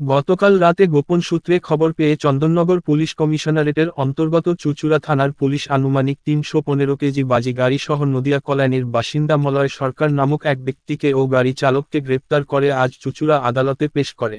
গতকাল রাতে গোপন সূত্রে খবর পেয়ে চন্দননগর পুলিশ কমিশনারেটের অন্তর্গত চুচুড়া থানার পুলিশ আনুমানিক তিনশো পনেরো কেজি বাজি গাড়ি সহ নদিয়া কল্যাণীর বাসিন্দা মলয় সরকার নামক এক ব্যক্তিকে ও গাড়ি চালককে গ্রেপ্তার করে আজ চুচুড়া আদালতে পেশ করে।